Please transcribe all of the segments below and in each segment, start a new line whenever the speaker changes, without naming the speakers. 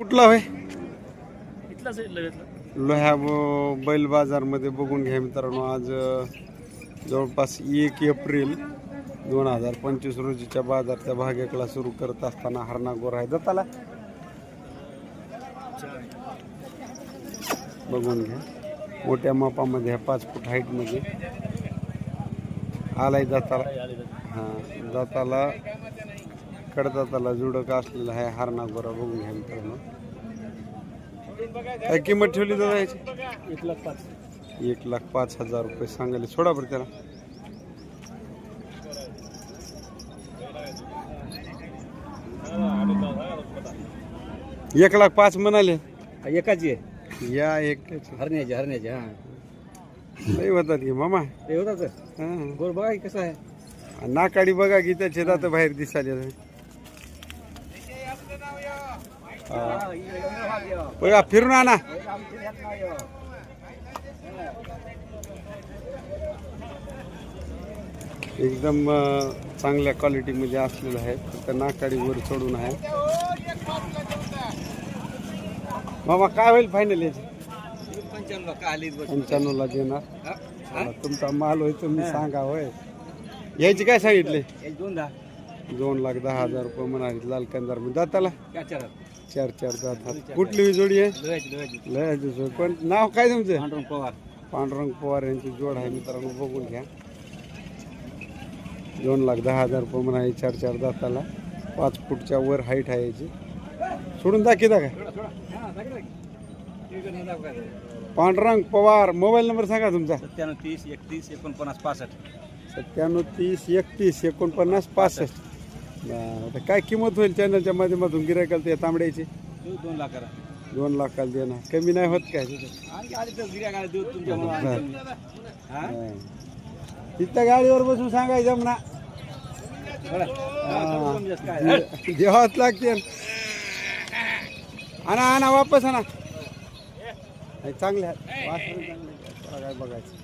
कुठला होय?
इथलाच
लोह्या बैल बाजारमध्ये बघून घ्या मित्रांनो आज जवळपास एक एप्रिल दोन हजार पंचवीस रोजीच्या बाजारच्या भाग्यकला सुरू करत असताना हरणा गोर आहे. दत्ताला बघून घ्या. मोठ्या मापामध्ये ह्या पाच फूट हाईटमध्ये आलाय दाताला हां दाताला कडदाताला जुडक असलेला आहे हरणा गोरा बघून घ्या मित्रांनो. काय किंमत ठेवली दादा याची?
एक लाख पाच
एक लाख पाच हजार रुपये सांगायला सोडा बरं त्याला. एक लाख पाच म्हणाले.
एकाची आहे.
या एक.
हरण्याची हरण्याची हा.
लई होतात की मामा.
ते होताच
हां.
गोर बघा कसं आहे.
नाकाडी बघा की त्याचे दात बाहेर दिसाले बघा फिरून आणा. एकदम चांगल्या क्वालिटीमध्ये असलेलं आहे. फक्त नाकाडी वर चढून आहे. मामा काय होईल फायनल याची? पंच्याण्णवला देणार. तुमचा माल होय तुम्ही सांगा होय. यायची काय सांगितले?
दोन
लाख. दहा हजार रुपये म्हणाले लाल कंदारमध्ये दाताला
चार चार
चार दातात कुठली जोडी आहे?
लोहायची लोहायची
लय दिवस कोण? नाव काय तुमचं?
पांढरंग पवार.
पांडुरंग पवार यांची जोड आहे मित्रांनो बघून घ्या. दोन लाख दहा हजार रुपये म्हणाले चार चार दाताला. पाच फूटच्या वर हाईट आहे याची. सोडून दाखिता काय पांडुरंग पवार मोबाईल नंबर सांगा तुमचा.
सत्त्याण्णव तीस एकतीस एकोणपन्नास पासष्ट.
सत्त्याण्णव तीस एकतीस एकोणपन्नास पासष्ट. बरं, आता काय किंमत होईल चॅनलच्या माध्यमातून? गिरायकाला ते तांबड्याची?
दोन लाख करा.
दोन लाखाला देणार कमी नाही होत काय?
तर देऊ तुमच्या हा?
तिथं गाडीवर बसून सांगायचं म्हणा देवाच लागते. आणा आणा वापस आणा. नाही, चांगले आहेत काय बघायचं.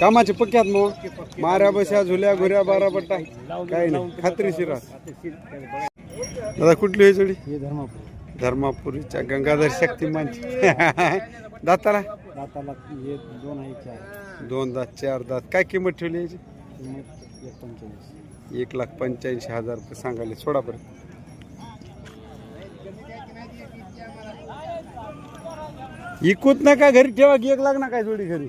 कामाचे पक्क्यात मग. माऱ्या बशा झुल्या घुऱ्या बारा पट्टा काही नाही. खात्रीशीर. दादा कुठली आहे जोडी?
धर्मापूर.
धर्मापुरीच्या गंगाधर शक्तिमानची. दाताला?
दाताला दोन आहे चार.
दोन दात चार दात. काय किंमत ठेवली याची?
किंमत एक
लाख पंच्याऐंशी हजार रुपये सांगायले. सोडा बरं. इकूत नका घरी ठेवा की एक लाख ना काय जोडी घरी.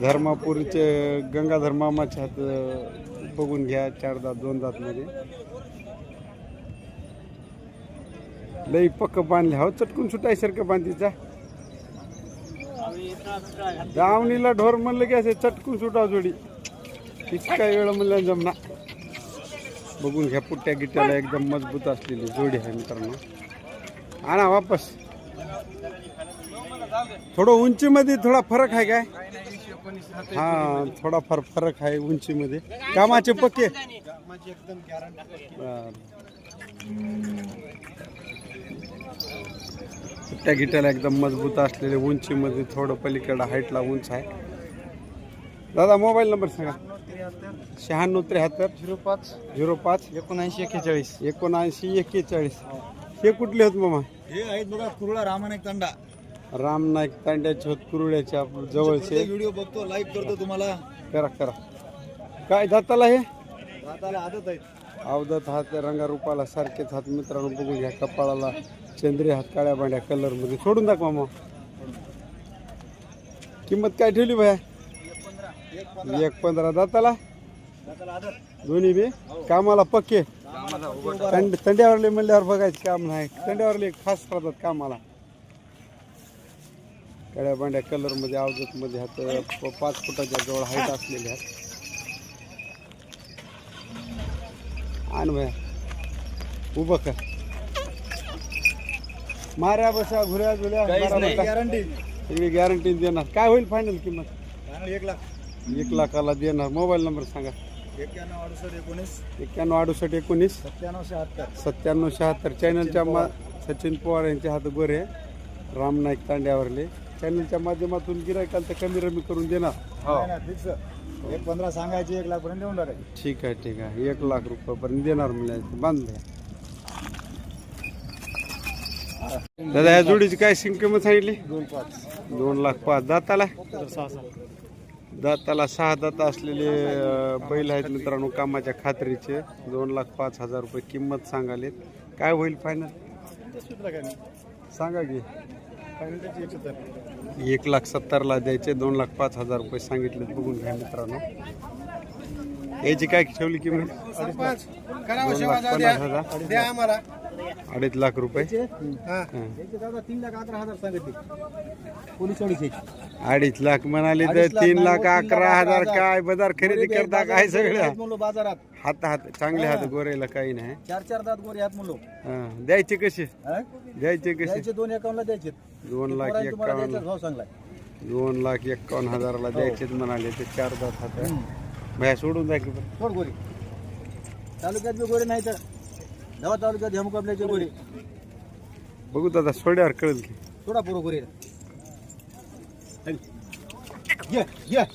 धर्मापूरचे गंगाधर मामाच्या हात बघून घ्या चार दात दोन दातमध्ये लई पक्क बांधले. हो चटकून सुटायसारखं बांधीचा दावणीला ढोर म्हणलं की असे चटकून सुटाव जोडी. इतका काय वेळ म्हणलं जमना. बघून घ्या पुट्ट्या गिट्ट्याला एकदम मजबूत असलेली जोडी आहे मित्रांनो. आणा वापस. थोडं उंचीमध्ये थोडा फरक आहे काय? हा थोडाफार फरक आहे उंचीमध्ये. कामाचे पक्के. पुट्ट्या गिट्याला एकदम मजबूत असलेले उंचीमध्ये थोडं पलीकडं हाईटला उंच आहे. दादा मोबाईल नंबर सांगा. शहाण्णव त्र्याहत्तर.
झिरो पाच.
झिरो पाच.
एकोणऐंशी एक्केचाळीस.
एकोणऐंशी एक्केचाळीस. हे कुठले होत मामा?
हे आहेत बघा कुरुळा रामानायक तांडा.
राम नाईक तांड्याचे होत कुरुळ्याच्या जवळचे
व्हिडिओ बघतो लाईक करतो तुम्हाला.
करा करा. काय दाताला हे?
दाताला आदत आहेत.
अवदत हात रंगारूपाला सारखेच हात. मित्रांनो बघून घ्या कपाळाला चंद्री हात काळ्या बांड्या कलरमध्ये सोडून दाखवा मग. किंमत काय ठेवली भया एक पंधरा. दाताला? दोन्ही बी? कामाला पक्के? थंड थंड्यावरले म्हणल्यावर बघायचं काम नाही. थंड्यावरले खास राहतात कामाला. काळ्या बांड्या कलरमध्ये अवजत मध्ये हात प- पाच फुटाच्या जवळ हाईट असलेले आहेत आण भया उभं कर. माऱ्या बसा घुऱ्या झुऱ्या
गॅरंटी
सगळी गॅरंटी देणार. काय होईल फायनल किंमत?
एक लाख.
एक लाखाला देणार. मोबाईल नंबर सांगा.
एक्क्याण्णव अडुसष्ट एकोणीस.
एक्क्याण्णव अडुसष्ट एकोणीस.
सत्त्याण्णव शहात्तर.
सत्त्याण्णव शहात्तर. चॅनलच्या मा सचिन पवार यांचे हात गोरे राम नाईक तांड्यावरले. चॅनलच्या माध्यमातून गिरायकाल तर कमी रमी करून देणार.
फिक्स एक पंधरा सांगायचे एक लाख पर्यंत देऊन टाकायचे.
ठीक आहे ठीक आहे. एक लाख रुपयापर्यंत देणार म्हणजे बांधले. दादा या जोडीची काय सिंग किंमत सांगितली?
दोन पाच.
दोन लाख पाच. दाताला? दाताला सहा दात असलेले अं, बैल आहेत मित्रांनो कामाच्या खात्रीचे. दोन लाख पाच हजार रुपये किंमत सांगालेत. काय होईल फायनल
काय नाही.
सांगा की. एक लाख सत्तरला द्यायचे दोन लाख पाच हजार रुपये सांगितले बघून घ्या मित्रांनो. याची काय ठेवली किंमत? दोन लाख पन्नास हजार. अडीच लाख रुपये?
हा.
हं.
अडीच
लाख म्हणाले तर तीन लाख अकरा हजार. काय बाजार खरेदी करता काय सगळं?
बाजारात.
हात हात चांगले हात गोरेला काही नाही.
चार चार दात गोरे हात म्हणलो
हं. द्यायचे कसे?
हा?
द्यायचे कसे?
द्यायचे दोन अकाउंटला द्यायचे
दोन लाख
द्यायचा सांगलाय
दोन लाख एक्कावन्न हजाराला द्यायचेच म्हणाले ते चार दात हात. भया सोडून जा की. बरं.
सोड गोरे. तालुक्यात बी गोरे नाही तर दवा तालुक्यात ह्या मुकाबल्याचे गोरे
बघू दादा सोड्यावर कळेल की.
थोडा पुरो गोरे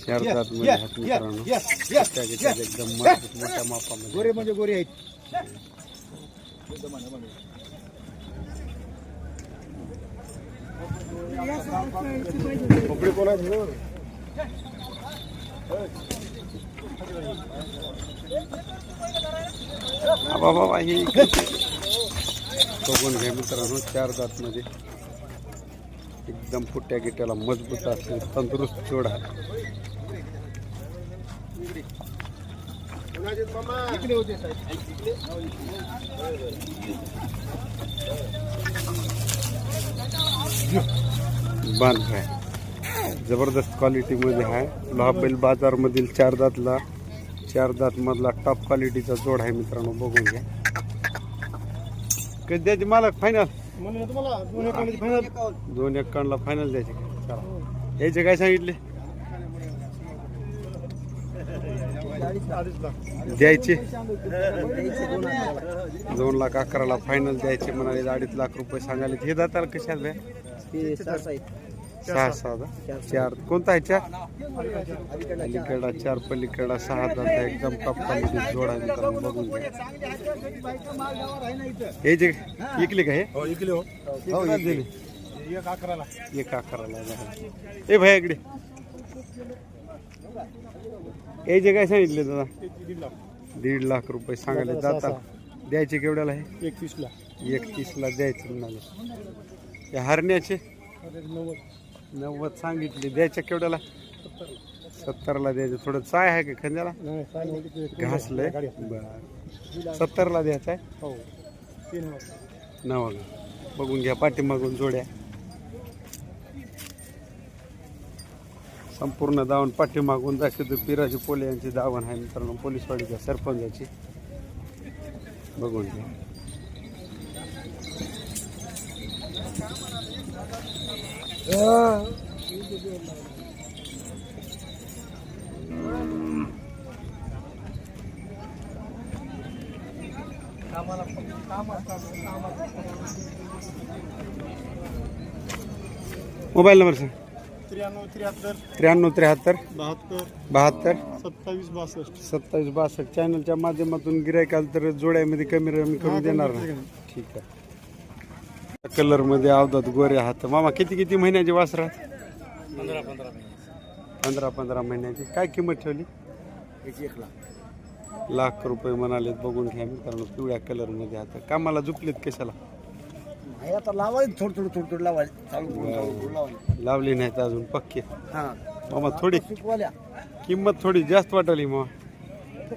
चारमध्ये हात मित्रांनो. त्या एकदम मजबूत मोठ्या मापामध्ये.
गोरे म्हणजे गोरे आहेत. कपडे कोण आहेत
बाबा बाबा हे बघून घ्या मित्रांनो चार दात मध्ये एकदम पुट्या गिट्याला मजबूत असते तंदुरुस्त जोडा. बांध आहे जबरदस्त क्वालिटीमध्ये आहे लहाबेल बाजारमधील चार दातला चार दात मधला टॉप क्वालिटीचा जोड आहे मित्रांनो बघून घ्या. कधी द्यायची मालक फायनल
तुम्हाला दोन
दोन एक्कावन्नला फायनल द्यायचे चला. याचे काय सांगितले? द्यायचे. दोन लाख अकराला फायनल द्यायचे म्हणाले अडीच लाख रुपये सांगाले हे दाताला कशात भ्या सहा सहा दा? चार. कोणता आहे चार? अलीकडा चार पलीकडा सहा आहे एकदम टॉप क्वालिटी जोड मित्रांनो बघून घ्या. हे जे इकले का हे?
हो इकडे हो.
हो, इकले.
एक अकराला.
एक अकराला. ए भाई इकडे. हे जे काय सांगितले दादा?
दीड लाख
रुपये सांगायला जाता द्यायचे केवढ्याला आहे
एकतीसला.
एकतीसला द्यायचे म्हणाले. हरण्याचे?
नव्वद.
नव्वद सांगितले. द्यायच्या केवढ्याला? सत्तरला द्यायचं. थोडं चाय आहे का
किती
घासलंय. बर. सत्तरला द्यायचा आहे
हो
नवा बघून घ्या पाठीमागून जोड्या. संपूर्ण दावण पाठीमागून. दाखवतो पिराजी पोले यांची दावण आहे मित्रांनो. पोलीसवाडीच्या सरपंचाची. बघून घ्या. मोबाईल नंबर सांग.
त्र्याण्णव त्र्याहत्तर
त्र्याण्णव त्र्याहत्तर
बहात्तर
बहात्तर
सत्तावीस बासष्ट.
सत्तावीस बासष्ट. चॅनलच्या माध्यमातून गिरायकाल तर जोड्यामध्ये कमी कमी करून देणार ना ठीक आहे. कलरमध्ये आवतात गोरे हात. मामा किती किती महिन्याचे वासरा
पंधरा पंधरा
पंधरा पंधरा महिन्याची. काय किंमत ठेवली?
एक एक लाख.
लाख रुपये म्हणाले बघून घ्या मित्रांनो पिवळ्या कलरमध्ये आता कामाला झुपलेत कशाला?
आता लावायचं थोडं थोडं लावायचं.
लावली नाहीत अजून पक्के.
हा.
मामा थोडी किंमत थोडी जास्त वाटली मामा.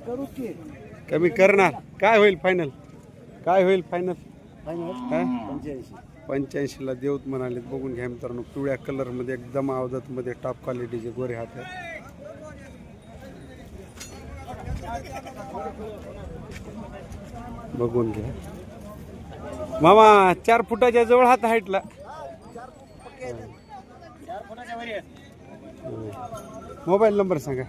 करू की.
कमी करणार. काय होईल फायनल काय होईल फायनल पंच्याऐंशीला देऊत म्हणाले बघून घ्या मित्रांनो पिवळ्या कलरमध्ये एकदम अवधत मध्ये टॉप क्वालिटीचे गोरे हात आहेत. बघून घ्या. मामा चार फुटाच्या जवळ हात हाईटला मोबाईल नंबर सांगा.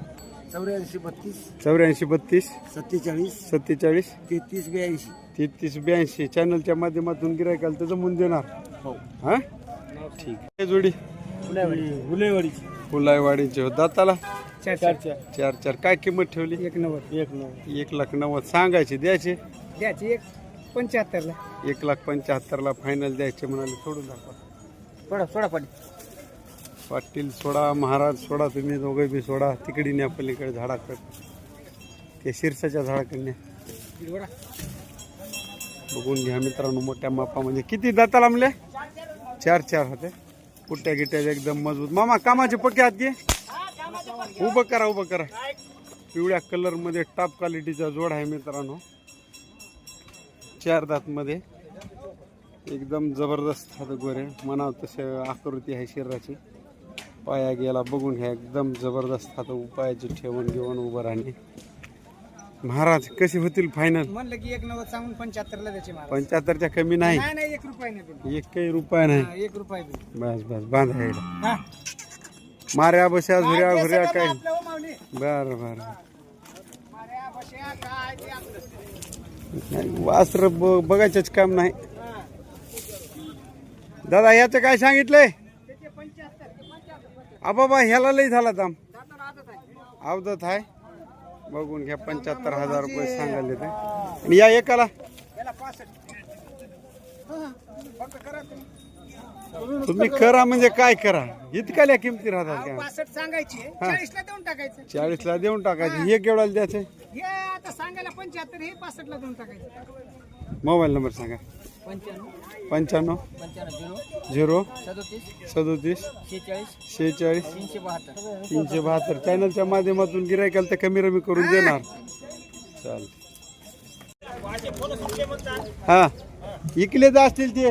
चौऱ्याऐंशी बत्तीस
चौऱ्याऐंशी बत्तीस
सत्तेचाळीस
सत्तेचाळीस
तेहतीस ब्याऐंशी.
तेहतीस ब्याऐंशी चॅनलच्या माध्यमातून गिरायकाल तर जमून देणार.
हो.
हा? ठीक. आहे जोडी.
गुलेवाडीची
फुलाईवाडीचे हो दाताला?
चार चार.
चार चार. काय किंमत ठेवली?
एक नव्वद. एक नव्वद.
एक लाख नव्वद. सांगायचे द्यायचे?
द्यायची एक पंच्याहत्तरला.
एक लाख पंच्याहत्तरला फायनल द्यायचे म्हणाले. सोडून दाखवा.
सोडा सोडा पाणी
पाटील सोडा महाराज सोडा तुम्ही दोघे बी सोडा. तिकडे न्या पलीकडे झाडाकडे. ते शिरसाच्या झाडाकडे न्या. बघून घ्या मित्रांनो मोठ्या मापा म्हणजे किती दाताला म्हणले चार चार होते. पुट्ट्या गिट्ट्या एकदम मजबूत. मामा कामाचे पक्के हात की? उभं करा उभं करा. पिवळ्या कलरमध्ये टॉप क्वालिटीचा जोड आहे मित्रांनो. चार दातमध्ये. एकदम जबरदस्त हात गोरे. मनाव तसे आकृती आहे शरीराची. पाया गेला बघून घ्या. एकदम जबरदस्त हात उपायाची ठेवण घेऊन उभं राहणे. महाराज कशी होतील फायनल
म्हणलं की एक नव्वद सांगून पंच्याहत्तरला द्यायचे मला
पंच्याहत्तरच्या कमी नाही
नाही नाही एक रुपये नाही दिला.
एकही रुपया नाही
हा, एक रुपये.
बस बस बांधा एकदा
हा.
माऱ्या बशा झुऱ्या
काय
घुऱ्या
ते
काय
सगळं आपलं हो माऊली.
बर बर
माऱ्या, बश्या, काय ते आपलं.
नाही, वासर ब- बघायचंच काम नाही
हा.
दादा याचं काय सांगितलंय
त्याचे पंच्याहत्तर ते पंच्याहत्तर.
आबाबा ह्याला लई झाला दाम
दाताला आदत आहे.
अवदत आहे बघून घ्या पंच्याहत्तर हजार रुपये सांगायले ते. आणि या एकाला.
तुम्ही.
करा म्हणजे काय करा? इतकाल्या किमती राहतात का
पासष्ट सांगायची. चाळीसला देऊन टाकायचं.
चाळीसला देऊन टाकायचे. हे. केवढ्याला द्यायचे?
हे आता सांगायला पंच्याहत्तर हे पासष्टला देऊन टाकायचं.
मोबाईल नंबर सांगा.
पंच्याण्णव. झिरो. सदोतीस. शेहेचाळीस. तीनशे बहात्तर.
तीनशे बहात्तर. चॅनलच्या माध्यमातून गिरायकाला तर कमी रमी करून देणार. चाल हा. इकले तर असतील ते.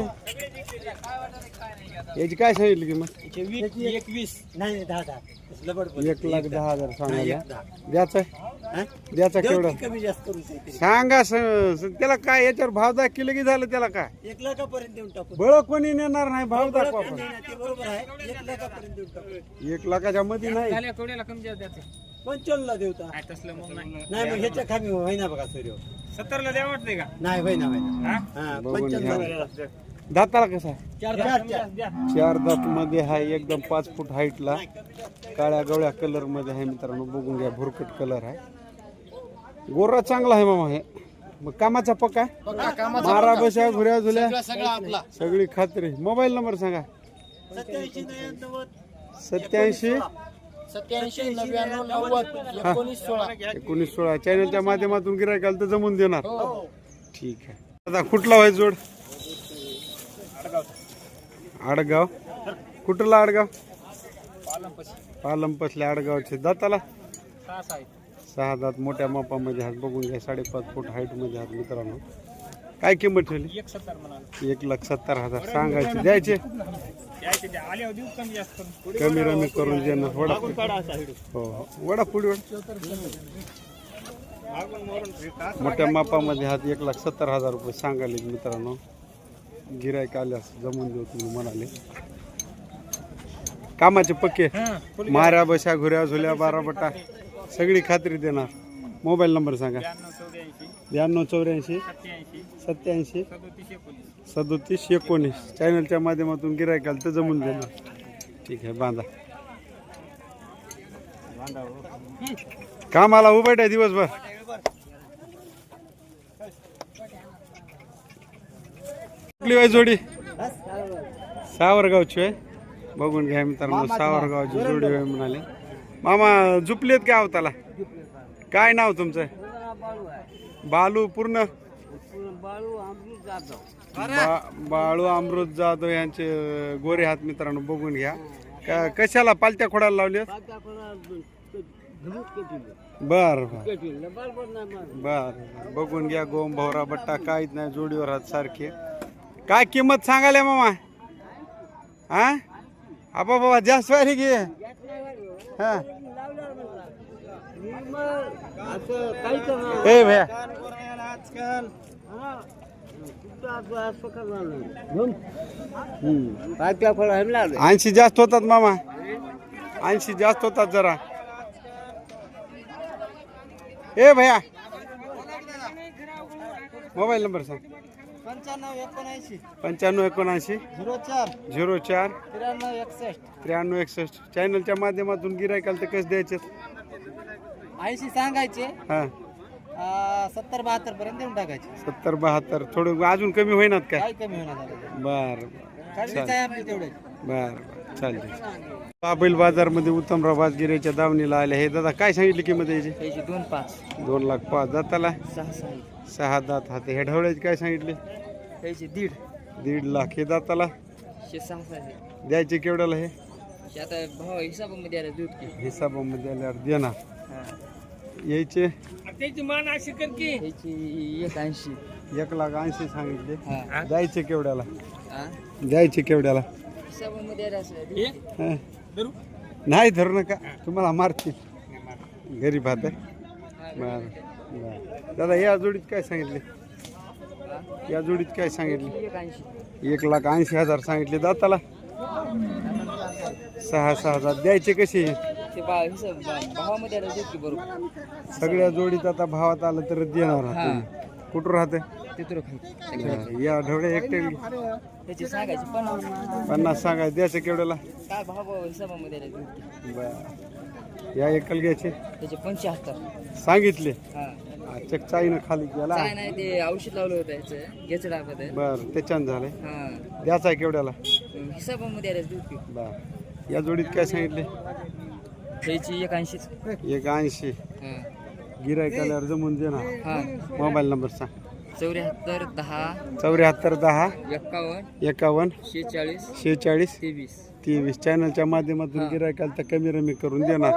याची काय सांगितली किंमत?
एकवीस. नाही दहा दहा.
एक लाख दहा हजार सांगायला. द्याचं द्याचा केवढं?
कमी जास्त करून ते.
सांगा स- स- त्याला काय याच्यावर भाव दाखिले की झालं त्याला काय?
एक लाखापर्यंत देऊन टाकू.
बळ कोणी नेणार नाही भाव दाखवा पण.
ते बरोबर आहे. एक लाखापर्यंत देऊन टाकू.
एक लाखाच्या मध्ये नाही.
कमी जास्त द्यायचे. पंचावन्नला देवता
तसलं मग नाही.
नाही मग ह्याच्या खाली होईना बघा सूर्य.
सत्तरला द्या वाटते का?
नाही होईना होईना.
हा?
बघून घ्या.
पंच्याण्णव
दाताला कसा आहे?
चार चार
द्या
चार. दात मध्ये आहे एकदम पाच फूट हाईटला काळ्या गवळ्या कलरमध्ये आहे मित्रांनो. बघून घ्या भुरकट कलर आहे. गोरा चांगला आहे मामा हे. मग कामाचा पक्का? मारा बशा घुऱ्या झुल्या सगळी खात्री. मोबाईल नंबर सांगा.
सत्याऐंशी एकोणीस सोळा.
एकोणीस सोळा. चॅनलच्या माध्यमातून गिरायकाला तर जमून देणार. ठीक आहे. आता कुठला व्हायचं जोड? आडगाव. कुठला आडगाव? पालमपसल्या आडगावचे दाताला. सहा दात मोठ्या मापामध्ये हात बघून घ्या साडेपाच फूट हाईटमध्ये हात मित्रांनो. काय किंमत ठेवली?
एक
लाख सत्तर हजार. सांगायचे द्यायचे?
कमी जास्त करून
कमी रमी करून देणार वडा हो हो. वडा. पुढे मोठ्या मापामध्ये हात एक लाख सत्तर हजार रुपये सांगाले मित्रांनो. गिरायक आल्यास जमून देऊ तुम्ही म्हणाले. कामाचे पक्के. माऱ्या बशा घुऱ्या झुल्या बारा बटा. सगळी खात्री देणार. मोबाईल नंबर सांगा.
ब्याण्णव चौऱ्याऐंशी सत्याऐंशी सदोतीस एकोणीस.
चॅनलच्या माध्यमातून गिरायकाला तर जमून देणार. ठीक आहे बांधा. कामाला उभा दिवसभर. कुठली वाय जोडी? सावरगावची आहे बघून घ्या मित्रांनो सावरगावची जोडी. आहे म्हणाले. मामा झुपलेत का अवताला काय नाव तुमचं? बालू पूर्ण? बा- बाळू अमृत जाधव यांचे गोरे हात मित्रांनो बघून घ्या. का- कशाला? पालत्या खोडाला लावले बर बर बर. बघून घ्या गोम भवरा बट्टा काहीच नाही जोडीवर हात सारखे. काय किंमत सांगाले मामा? हा? आपा बाबा जास्त वारी घे. हा. ए भैया. ऐंशी जास्त होतात मामा. ऐंशी जास्त होतात जरा. ए भैया. मोबाईल नंबर सांग.
पंच्याण्णव एकोणऐंशी.
पंच्याण्णव एकोणऐंशी.
झिरो चार.
झिरो चार.
त्र्याण्णव एकसष्ट.
त्र्याण्णव एकसष्ट. चॅनलच्या माध्यमातून गिरायकाला तर कसं द्यायचे?
ऐंशी सांगायचे.
हां.
सत्तर बहात्तर पर्यंत देऊन टाकायचे.
सत्तर बहात्तर. थोडं अजून कमी होईनात काय?
कमी होणार झालं
बर
आहे आपली
बर बर. चालते बाबैल बाजारमध्ये उत्तमराव बाजगिऱ्याच्या दावणीला आले. हे दादा काय सांगितली किंमत याची?
त्याची दोन पाच.
दोन लाख पाच. दाताला
सहा सहा.
सहा दात हाते. हे ढवळ्याचे काय सांगितले?
त्याची दीड.
दीड लाख. हे दाताला
शे सहा सहा
द्यायचे केवढ्याला हे?
आता भाव हिसाबामध्ये आला दूध की.
हिसाबामध्ये आल्यावर देणार यायचे?
त्याची मान अशी कर की.
त्याची एक ऐंशी.
एक लाख ऐंशी सांगितले.
हा.
द्यायचे केवढ्याला?
हा
द्यायचे केवढ्याला?
हिसाबामध्ये आला असं.
हे?
हं.
धरू?
नाही धरू नका. तुम्हाला मारतील. गरीब हात आहे. बर दादा या जोडीत काय सांगितले? या जोडीत काय सांगितले?
एक
लाख ऐंशी हजार सांगितले दाताला. सहा सहा हजार द्यायचे कसे? सगळ्या जोडीत आता भावात आलं तर देणार आहात. कुठं राहते? या ढवळे एकटे पन्नास. सांगायचं द्यायचं केवढ्याला? या एकल घ्यायचे.
त्याचे पंच्याहत्तर.
सांगितले.
हा.
चक चाईनं खाली गेला.
काय नाही ते औषध लावलं होतं याचं. घ्यायचं डाबत
बर त्याच्यानं झालंय.
हा.
आहे केवढ्याला?
हिसाबामध्ये दूध
बर. या जोडीत काय सांगितले?
त्याची एक ऐंशीच
एक ऐंशी
हा.
गिरायक आल्यावर जमून दे ना.
हा.
मोबाईल नंबर सांग.
चौऱ्याहत्तर दहा.
चौऱ्याहत्तर दहा.
एक्कावन्न
एकावन्न.
शेहेचाळीस.
शेहेचाळीस.
तेवीस.
तेवीस चॅनलच्या माध्यमातून गिरायकाला तर कमी रमी करून देणार.